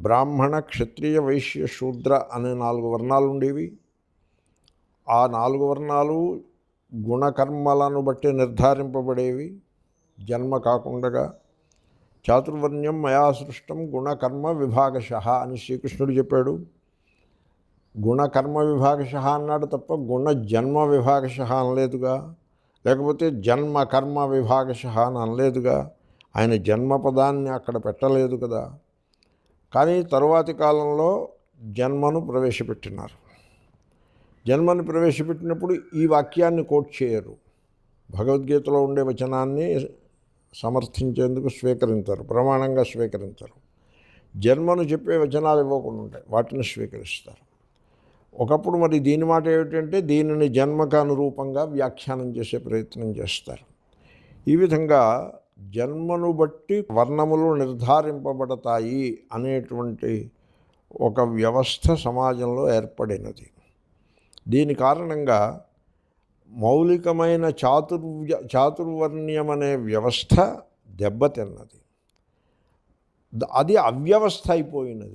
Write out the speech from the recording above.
బ్రాహ్మణ క్షత్రియ వైశ్య శూద్ర అనే నాలుగు వర్ణాలు ఉండేవి. ఆ నాలుగు వర్ణాలు గుణకర్మలను బట్టి నిర్ధారింపబడేవి. జన్మ కాకుండా చాతుర్వర్ణ్యం మయా సృష్టం గుణకర్మ విభాగశ అని శ్రీకృష్ణుడు చెప్పాడు. గుణకర్మ విభాగశ అన్నాడు తప్ప గుణ జన్మ విభాగశ అనలేదుగా. లేకపోతే జన్మ కర్మ విభాగశ అని అనలేదుగా. ఆయన జన్మ పదాన్ని అక్కడ పెట్టలేదు కదా. కానీ తరువాతి కాలంలో జన్మను ప్రవేశపెట్టినారు. జన్మను ప్రవేశపెట్టినప్పుడు ఈ వాక్యాన్ని కోట్ చేయరు. భగవద్గీతలో ఉండే వచనాన్ని సమర్థించేందుకు స్వీకరించరు ప్రమాణంగా స్వీకరించరు. జన్మను చెప్పే వచనాలు ఇవ్వకుండా ఉంటాయి వాటిని స్వీకరిస్తారు. ఒకప్పుడు మరి దీని మాట ఏమిటంటే దీనిని జన్మకు అనురూపంగా వ్యాఖ్యానం చేసే ప్రయత్నం చేస్తారు. ఈ విధంగా జన్మను బట్టి వర్ణములు నిర్ధారింపబడతాయి అనేటువంటి ఒక వ్యవస్థ సమాజంలో ఏర్పడినది. దీని కారణంగా మౌలికమైన చాతుర్వ్య చాతుర్వర్ణ్యం అనే వ్యవస్థ దెబ్బతిన్నది. అది అవ్యవస్థ అయిపోయినది.